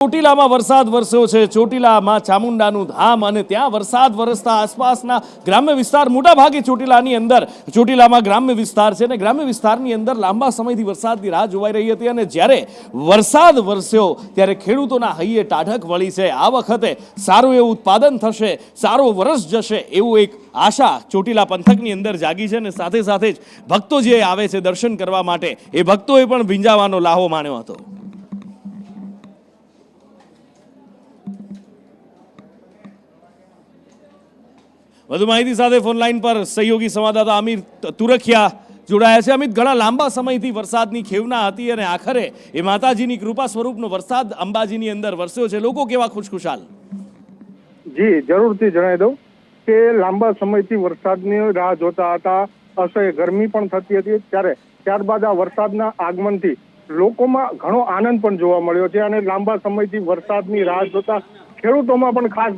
ચોટીલામાં વરસાદ વરસ્યો છે. ચોટીલામાં ચામુંડાનું ધામ અને ત્યાં વરસાદ વરસતા આસપાસના ગ્રામ્ય વિસ્તાર મોટા ભાગે ચોટીલાની અંદર. ચોટીલામાં ગ્રામ્ય વિસ્તાર છે અને ગ્રામ્ય વિસ્તારની અંદર લાંબા સમયથી વરસાદની રાહ જોવાઈ રહી હતી અને જ્યારે વરસાદ વરસ્યો ત્યારે ખેડૂતોના હૈયે ટાઢક વળી છે. આ વખતે સારું એવું ઉત્પાદન થશે, સારો વરસ જશે એવું એક આશા ચોટીલા પંથકની અંદર જાગી છે અને સાથે સાથે જ ભક્તો જે આવે છે દર્શન કરવા માટે, એ ભક્તોએ પણ ભીંજાવાનો લાહો માણ્યો હતો. વધુ માહિતી સાથે ફોન લાઈન પર સહયોગી સંવાદદાતા અમીર તુરખિયા જોડાયા છે. અમિત, ઘણા લાંબા સમયથી વરસાદની ખેવના હતી અને આખરે એ માતાજીની કૃપા સ્વરૂપનો વરસાદ અંબાજીની અંદર વરસ્યો છે. લોકો કેવા ખુશખુશાલ? જી, જરૂરથી જણાવી દઉં કે લાંબા સમયથી વરસાદની રાહ જોતા હતા. અસહ્ય ગરમી પણ થતી હતી. ત્યારે ત્યારબાદ આ વરસાદના આગમનથી લોકોમાં ઘણો આનંદ પણ જોવા મળ્યો છે અને લાંબા સમયથી વરસાદની રાહ જોતા ખેડૂતોમાં પણ ખાસ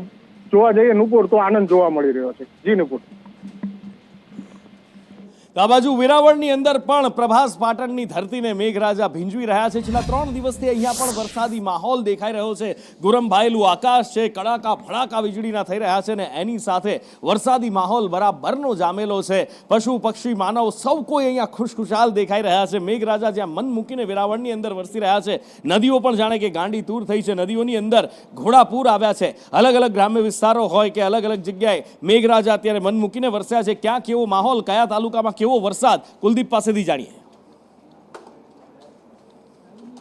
જોવા જઈએ નુપુર તો આનંદ જોવા મળી રહ્યો છે. જી નુપુર. તો આ બાજુ વેરાવળની અંદર પણ પ્રભાસ પાટણની ધરતીને મેઘરાજા ભીંજવી રહ્યા છે. છેલ્લા ત્રણ દિવસથી અહીંયા પણ વરસાદી માહોલ દેખાઈ રહ્યો છે. ગુરમભાયેલું આકાશ છે, કડાકા ફડાકા વીજળીના થઈ રહ્યા છે ને એની સાથે વરસાદી માહોલ બરાબરનો જામેલો છે. પશુ, પક્ષી, માનવ સૌ કોઈ અહીંયા ખુશખુશાલ દેખાઈ રહ્યા છે. મેઘરાજા જ્યાં મન મૂકીને વેરાવળની અંદર વરસી રહ્યા છે. નદીઓ પણ જાણે કે ગાંડી તૂર થઈ છે. નદીઓની અંદર ઘોડાપૂર આવ્યા છે. અલગ અલગ ગ્રામ્ય વિસ્તારો હોય કે અલગ અલગ જગ્યાએ મેઘરાજા અત્યારે મન મૂકીને વરસ્યા છે. ક્યાં કેવો માહોલ, કયા તાલુકામાં કેવો વરસાદ કુલદીપ પાસેથી જાણીએ.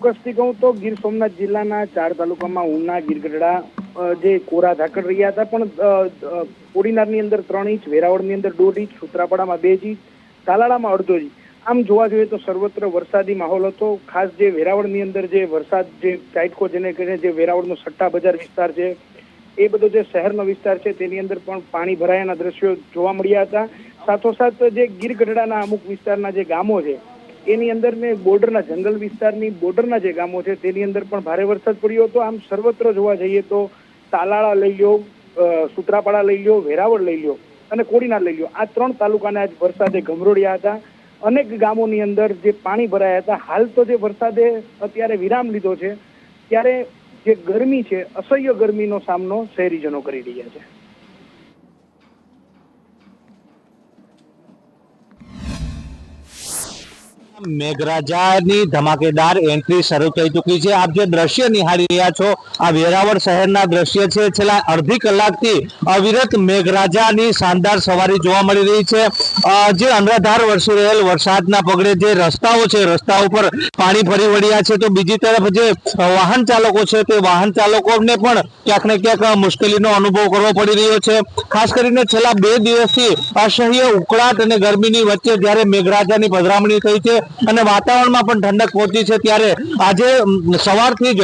ચોક્કસથી કહું તો ગીર સોમનાથ જિલ્લાના ચાર તાલુકામાં ઉના, ગીરગઢડા જે કોરા ઝાકળ રહ્યા હતા, પણ કોડીનારની અંદર ત્રણ ઇંચ, વેરાવળની અંદર દોઢ ઇંચ, સુત્રાપાડામાં બે ઇંચ, તાલાળામાં અડધો ઇંચ. આમ જોવા જોઈએ તો સર્વત્ર વરસાદી માહોલ હતો. ખાસ જે વેરાવળની અંદર જે વરસાદ, જે કાઇટકો જેને કહીને જે વેરાવળનો સટ્ટા બજાર વિસ્તાર છે, એ બધો જે શહેરનો વિસ્તાર છે, તેની અંદર પણ પાણી ભરાયાના દ્રશ્યો જોવા મળ્યા હતા. સાથોસાથ જે ગીર ગઢડાના અમુક વિસ્તારના જે ગામો છે, એની અંદર ને બોર્ડરના, જંગલ વિસ્તારની બોર્ડરના જે ગામો છે, તેની અંદર પણ ભારે વરસાદ પડ્યો હતો. આમ સર્વત્ર જોવા જઈએ તો તાલાળા લઈ લ્યો સુત્રાપાડા લઈ લ્યો, વેરાવળ લઈ લ્યો અને કોડીનાર લઈ લ્યો. આ ત્રણ તાલુકાને આજ વરસાદે ગમરોડ્યા હતા. અનેક ગામોની અંદર જે પાણી ભરાયા હતા. હાલ તો જે વરસાદે અત્યારે વિરામ લીધો છે, ત્યારે જે ગરમી છે, અસહ્ય ગરમીનો સામનો શહેરીજનો કરી રહ્યા છે. મેઘરાજાની ધમાકેદાર એન્ટ્રી શરૂ થઈ ચૂકી છે. આપ જે દ્રશ્ય નિહાળી રહ્યા છો, આ વેરાવળ શહેરના દ્રશ્ય છે. છેલ્લા અડધી કલાકથી અવિરત મેઘરાજાની શાનદાર સવારી જોવા મળી રહી છે. જે અનરાધાર વરસી રહેલ વરસાદના પગલે જે રસ્તાઓ છે રસ્તા ઉપર પાણી ફરી વળ્યા છે, તો બીજી તરફ જે વાહન ચાલકો છે, તે વાહન ચાલકોને પણ ક્યાંક ને ક્યાંક મુશ્કેલીનો અનુભવ કરવો પડી રહ્યો છે. ખાસ કરીને છેલ્લા બે દિવસથી અસહ્ય ઉકળાટ અને ગરમીની વચ્ચે જ્યારે મેઘરાજાની પધરામણી થઈ છે અને વાતાવરણમાં પણ ઠંડક પહોંચી છે ત્યારે આજે સવારથી જ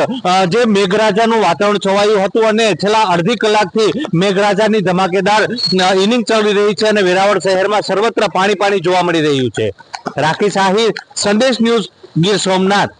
જે મેઘરાજાનું વાતાવરણ છવાયું હતું અને છેલ્લા અડધી કલાકથી મેઘરાજાની ધમાકેદાર ઇનિંગ ચાલી રહી છે અને વેરાવળ શહેરમાં સર્વત્ર પાણી પાણી જોવા મળી રહ્યું છે. રાખી શાહી સંદેશ ન્યૂઝ ગીર સોમનાથ.